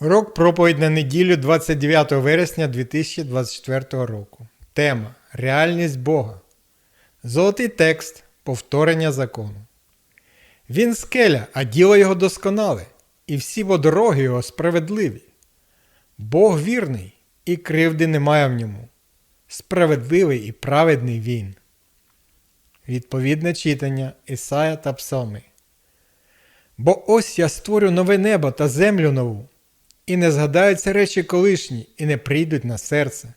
Урок проповідь на неділю 29 вересня 2024 року. Тема Реальність Бога. Золотий текст повторення закону. Він скеля, а діло його досконале, і всі бо дороги його справедливі. Бог вірний, і кривди немає в ньому. Справедливий і праведний він. Відповідне читання Ісая та Псалми. Бо ось я створю нове небо та землю нову, і не згадаються речі колишні, і не прийдуть на серце.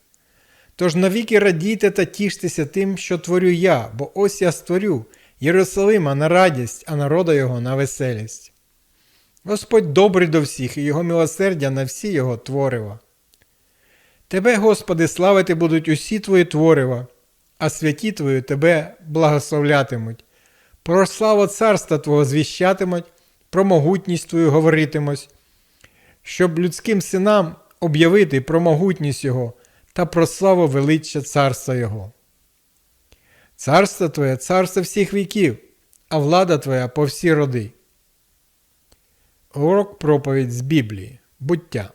Тож навіки радійте та тіштеся тим, що творю я, бо ось я створю Єрусалима на радість, а народа його на веселість. Господь добрий до всіх, і його милосердя на всі його творива. Тебе, Господи, славити будуть усі твої творива, а святі твої тебе благословлятимуть. Про славу царства Твого звіщатимуть, про могутність Твою говоритимуть, щоб людським синам об'явити про могутність Його та про славу величчя царства Його. Царство Твоє царство всіх віків, а влада Твоя по всі роди. Урок проповідь з Біблії. Буття.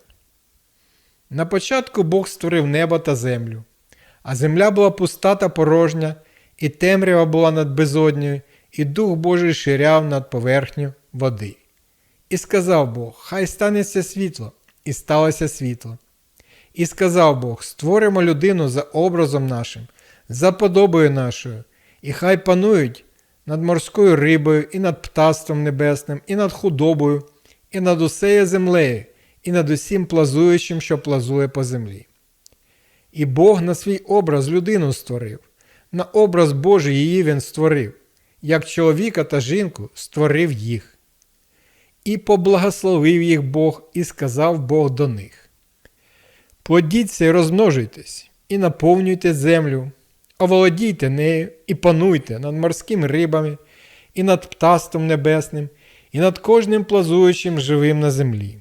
На початку Бог створив небо та землю, а земля була пуста та порожня, і темрява була над безоднею, і Дух Божий ширяв над поверхню води. І сказав Бог: Хай станеться світло, і сталося світло. І сказав Бог: Створимо людину за образом нашим, за подобою нашою, і хай панують над морською рибою, і над птаством небесним, і над худобою, і над усею землею, і над усім плазуючим, що плазує по землі. І Бог на свій образ людину створив, на образ Божий її він створив, як чоловіка та жінку створив їх. І поблагословив їх Бог, і сказав Бог до них: Плодіться і розмножуйтесь, і наповнюйте землю, оволодійте нею і пануйте над морськими рибами, і над птастом небесним, і над кожним плазуючим живим на землі.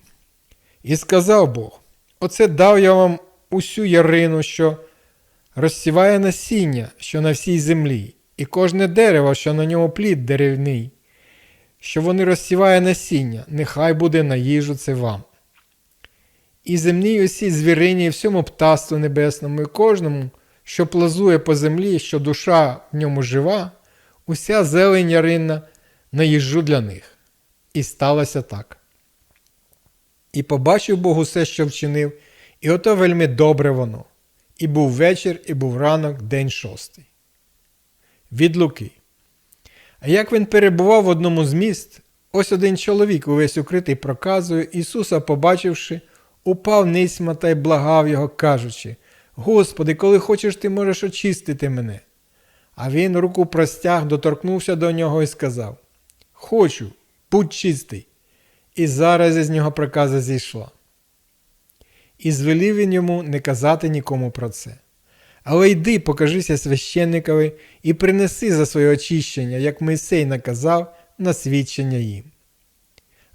І сказав Бог: Оце дав я вам усю ярину, що розсіває насіння, що на всій землі, і кожне дерево, що на ньому плід деревний, що вони розсіває насіння, нехай буде на їжу це вам. І земній усій звірині, і всьому птаству небесному, і кожному, що плазує по землі, що душа в ньому жива, уся зелень яринна на їжу для них. І сталося так. І побачив Бог усе, що вчинив, і ото вельми добре воно. І був вечір, і був ранок, день шостий. Від Луки. Як він перебував в одному з міст, ось один чоловік, увесь укритий проказою, Ісуса, побачивши, упав нисьма та й благав його, кажучи: Господи, коли хочеш, ти можеш очистити мене. А він руку простяг, доторкнувся до нього і сказав: Хочу, будь чистий. І зараз із нього проказа зійшла. І звелів він йому не казати нікому про це. Але йди, покажися священникові і принеси за своє очищення, як Мойсей наказав, на свідчення їм.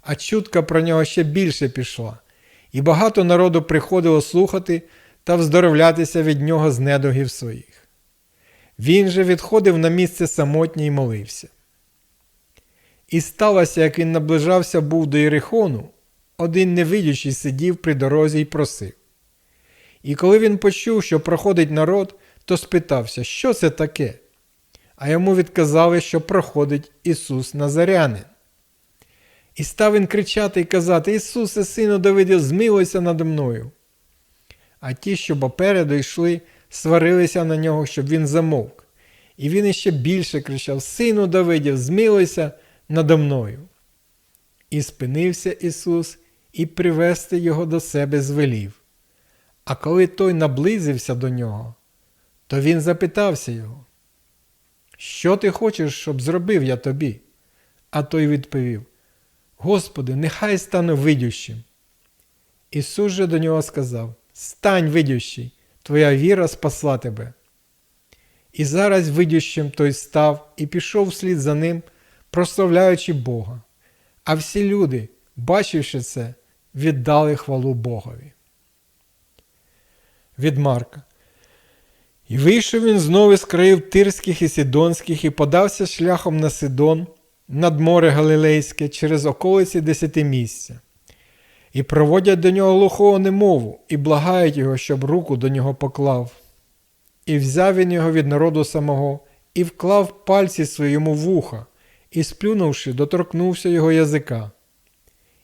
А чутка про нього ще більше пішла, і багато народу приходило слухати та вздоровлятися від нього з недугів своїх. Він же відходив на місце самотнє й молився. І сталося, як він наближався був до Єрихону, один невидячий сидів при дорозі й просив. І коли він почув, що проходить народ, то спитався, що це таке? А йому відказали, що проходить Ісус Назарянин. І став він кричати і казати: Ісусе, сину Давидів, змилуйся надо мною. А ті, що попереду йшли, сварилися на нього, щоб він замовк. І він іще більше кричав: Сину Давидів, змилуйся надо мною. І спинився Ісус і привести його до себе звелів. А коли той наблизився до нього, то він запитався його, Що ти хочеш, щоб зробив я тобі? А той відповів: Господи, нехай стану видющим. Ісус же до нього сказав: Стань видющий, твоя віра спасла тебе. І зараз видющим той став і пішов вслід за ним, прославляючи Бога. А всі люди, бачивши це, віддали хвалу Богові. Від Марка. І вийшов він знову з країв Тирських і Сидонських і подався шляхом на Сидон, над море Галилейське, через околиці десятимісця. і проводять до нього глухого немову, і благають його, щоб руку до нього поклав. І взяв він його від народу самого, і вклав пальці в вуха, і, сплюнувши, доторкнувся його язика.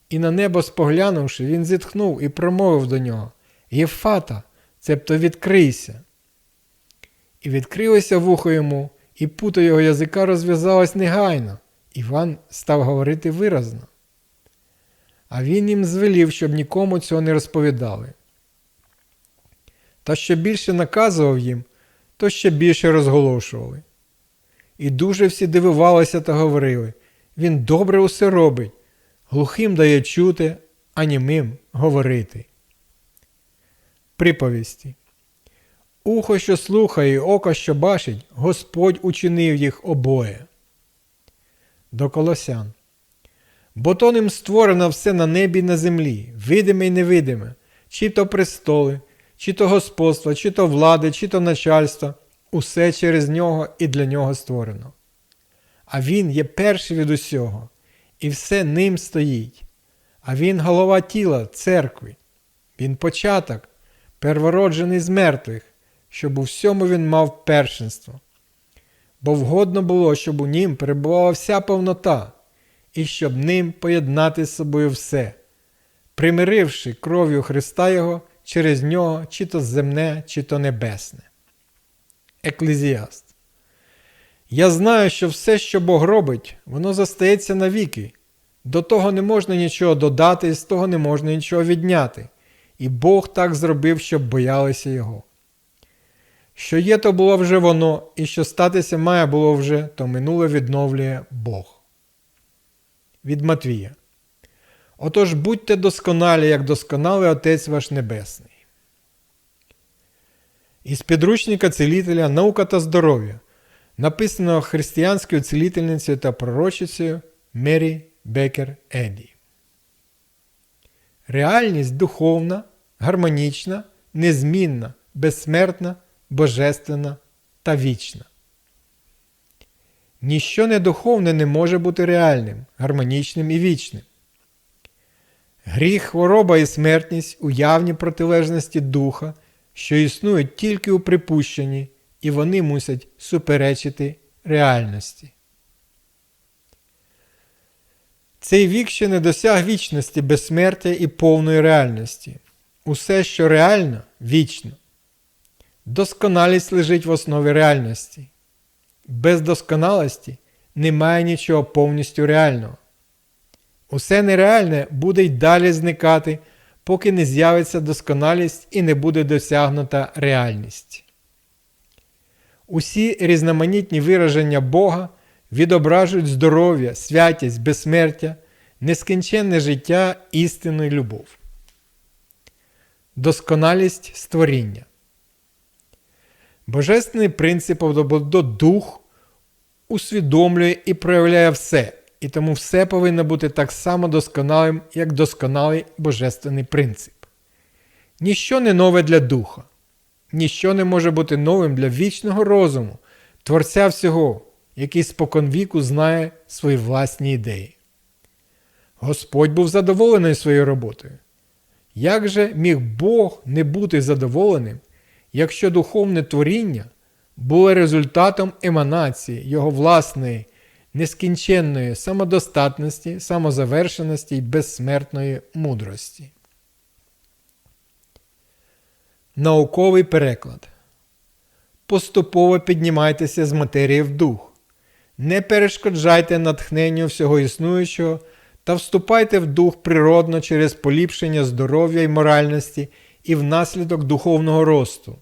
І на небо споглянувши, він зітхнув і промовив до нього Єфата, цебто відкрийся. І відкрилося вухо йому, і пута його язика розв'язалась негайно. Іван став говорити виразно. А він їм звелів, щоб нікому цього не розповідали. Та що більше наказував їм, то ще більше розголошували. І дуже всі дивувалися та говорили він добре усе робить, глухим дає чути, а німим говорити. Приповісті. Ухо, що слухає, око, що бачить, Господь учинив їх обоє. До Колосян. Бо то ним створено все на небі і на землі, видиме і невидиме, чи то престоли, чи то господство, чи то влади, чи то начальство, усе через нього і для нього створено. А він є перший від усього, і все ним стоїть. А він голова тіла, церкви, він початок, первороджений з мертвих, щоб у всьому він мав першинство. Бо вгодно було, щоб у нім перебувала вся повнота, і щоб ним поєднати з собою все, примиривши кров'ю Христа Його через нього, чи то земне, чи то небесне. Еклезіаст. Я знаю, що все, що Бог робить, воно застається навіки. До того не можна нічого додати, і з того не можна нічого відняти. І Бог так зробив, щоб боялися Його. Що є, то було вже воно, і що статися має було вже, то минуле відновлює Бог. Від Матвія. Отож будьте досконалі, як досконалий Отець ваш Небесний. Із підручника цілителя Наука та здоров'я, написаного християнською цілительницею та пророчицею Мері Бекер Еді. Реальність духовна, гармонічна, незмінна, безсмертна, божественна та вічна. Ніщо недуховне не може бути реальним, гармонічним і вічним. Гріх, хвороба і смертність уявні протилежності духа, що існують тільки у припущенні, і вони мусять суперечити реальності. Цей вік ще не досяг вічності безсмертя і повної реальності. Усе, що реально, вічно. Досконалість лежить в основі реальності. Без досконалості немає нічого повністю реального. Усе нереальне буде й далі зникати, поки не з'явиться досконалість і не буде досягнута реальність. Усі різноманітні вираження Бога відображують здоров'я, святість, безсмертя, нескінченне життя, істину і любов. Досконалість створіння. Божественний принцип до дух усвідомлює і проявляє все, і тому все повинно бути так само досконалим, як досконалий божественний принцип. Ніщо не нове для духа, ніщо не може бути новим для вічного розуму, Творця всього, який споконвіку знає свої власні ідеї. Господь був задоволений своєю роботою. Як же міг Бог не бути задоволеним, якщо духовне творіння було результатом еманації його власної нескінченної самодостатності, самозавершеності і безсмертної мудрості? Науковий переклад. Поступово піднімайтеся з матерії в дух. Не перешкоджайте натхненню всього існуючого та вступайте в дух природно через поліпшення здоров'я і моральності і внаслідок духовного росту.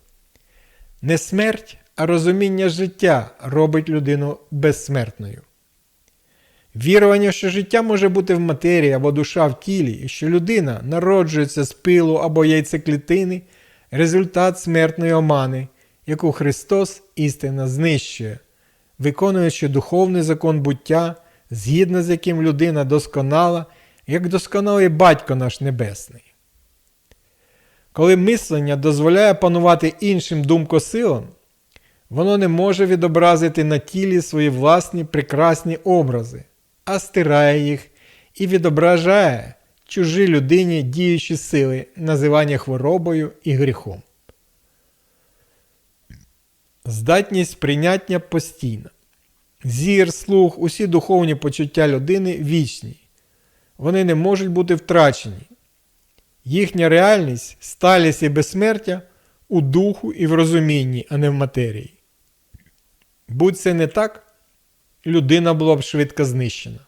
Не смерть, а розуміння життя робить людину безсмертною. Вірування, що життя може бути в матерії або душа в тілі, і що людина народжується з пилу або яйцеклітини результат смертної омани, яку Христос істинно знищує, виконуючи духовний закон буття, згідно з яким людина досконала, як досконалий Батько наш Небесний. Коли мислення дозволяє панувати іншим думкосилам, воно не може відобразити на тілі свої власні прекрасні образи, а стирає їх і відображає чужі людині діючі сили, називання хворобою і гріхом. Здатність прийняття постійна. Зір, слух, усі духовні почуття людини вічні. Вони не можуть бути втрачені. Їхня реальність, сталість і безсмертя у духу і в розумінні, а не в матерії. Будь це не так, людина була б швидко знищена.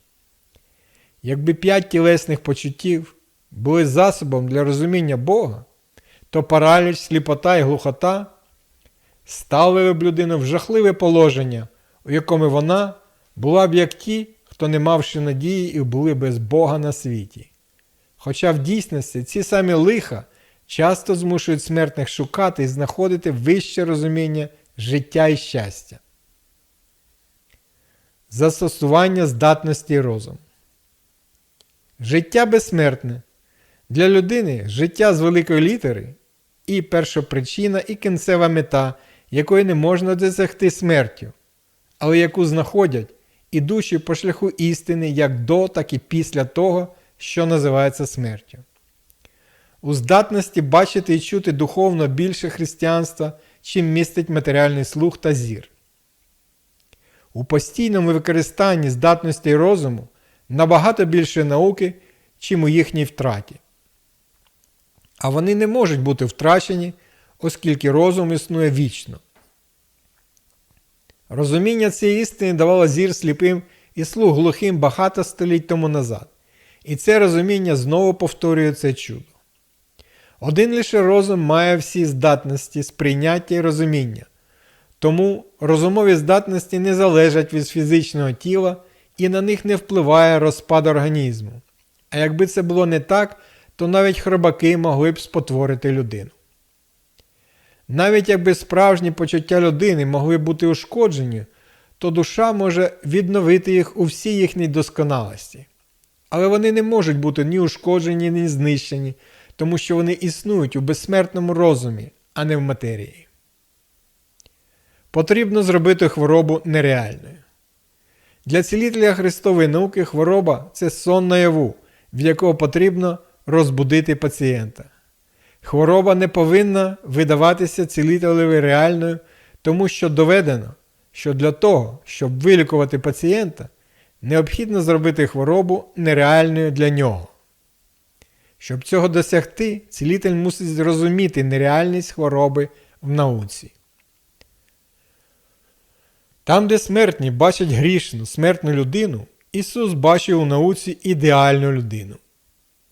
Якби п'ять тілесних почуттів були засобом для розуміння Бога, то параліч, сліпота і глухота ставили б людину в жахливе положення, у якому вона була б як ті, хто не мавши надії і були без Бога на світі. Хоча в дійсності ці самі лиха часто змушують смертних шукати і знаходити вище розуміння життя і щастя. Застосування здатності і розуму. Життя безсмертне. Для людини життя з великої літери і першопричина, і кінцева мета, якої не можна досягти смертю, але яку знаходять ідучи по шляху істини як до, так і після того, що називається смертю. У здатності бачити і чути духовно більше християнства, чим містить матеріальний слух та зір. У постійному використанні здатності і розуму набагато більше науки, чим у їхній втраті. А вони не можуть бути втрачені, оскільки розум існує вічно. Розуміння цієї істини давало зір сліпим і слух глухим багато століть тому назад, і це розуміння знову повторює це чудо. Один лише розум має всі здатності сприйняття і розуміння, тому розумові здатності не залежать від фізичного тіла і на них не впливає розпад організму. А якби це було не так, то навіть хробаки могли б спотворити людину. Навіть якби справжні почуття людини могли бути ушкоджені, то душа може відновити їх у всій їхній досконалості. Але вони не можуть бути ні ушкоджені, ні знищені, тому що вони існують у безсмертному розумі, а не в матерії. Потрібно зробити хворобу нереальною. Для цілителя Христової науки хвороба це сон наяву, в якого потрібно розбудити пацієнта. Хвороба не повинна видаватися цілителеві реальною, тому що доведено, що для того, щоб вилікувати пацієнта, необхідно зробити хворобу нереальною для нього. Щоб цього досягти, цілитель мусить зрозуміти нереальність хвороби в науці. Там, де смертні бачать грішну, смертну людину, Ісус бачив у науці ідеальну людину.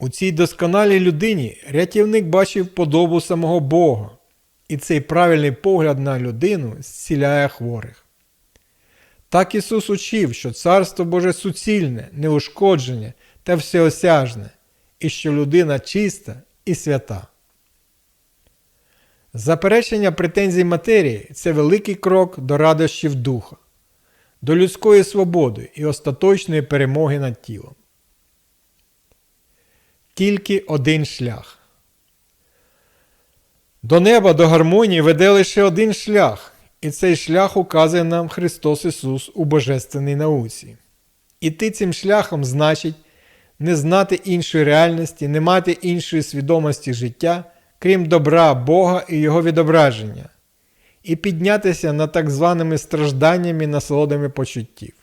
У цій досконалій людині рятівник бачив подобу самого Бога, і цей правильний погляд на людину зціляє хворих. Так Ісус учив, що Царство Боже суцільне, неушкоджене та всеосяжне, і що людина чиста і свята. Заперечення претензій матерії це великий крок до радощів духа, до людської свободи і остаточної перемоги над тілом. Тільки один шлях. До неба, до гармонії веде лише один шлях, і цей шлях указує нам Христос Ісус у Божественній науці. Іти цим шляхом значить не знати іншої реальності, не мати іншої свідомості життя, крім добра Бога і Його відображення, і піднятися над так званими стражданнями насолодами почуттів.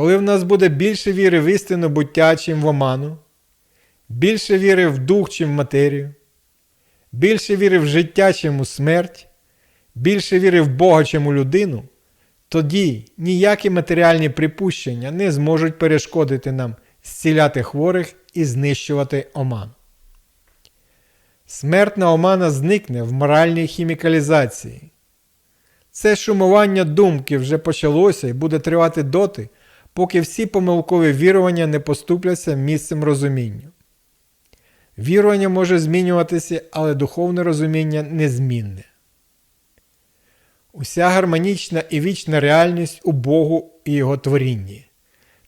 Коли в нас буде більше віри в істину буття, чим в оману, більше віри в дух, чим в матерію, більше віри в життя, чим у смерть, більше віри в Бога, чим у людину, тоді ніякі матеріальні припущення не зможуть перешкодити нам зціляти хворих і знищувати оман. Смертна омана зникне в моральній хімікалізації. Це шумування думки вже почалося і буде тривати доти, поки всі помилкові вірування не поступляться місцем розумінню. Вірування може змінюватися, але духовне розуміння незмінне. Уся гармонічна і вічна реальність у Богу і Його творінні.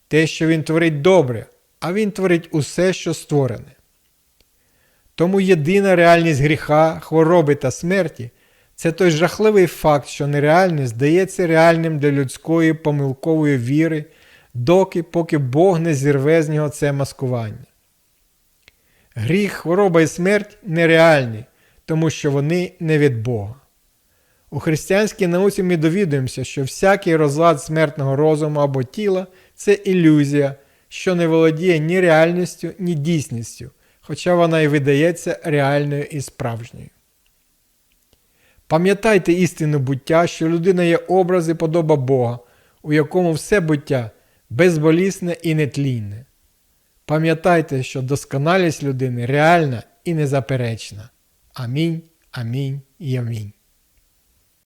Те, що Він творить добре, а Він творить усе, що створене. Тому єдина реальність гріха, хвороби та смерті це той жахливий факт, що нереальність здається реальним для людської помилкової віри доки поки Бог не зірве з нього це маскування. Гріх, хвороба і смерть нереальні, тому що вони не від Бога. У християнській науці ми довідуємося, що всякий розлад смертного розуму або тіла це ілюзія, що не володіє ні реальністю, ні дійсністю, хоча вона і видається реальною і справжньою. Пам'ятайте істину буття, що людина є образ і подоба Бога, у якому все буття безболісне і нетлінне. Пам'ятайте, що досконалість людини реальна і незаперечна. Амінь, амінь і амінь.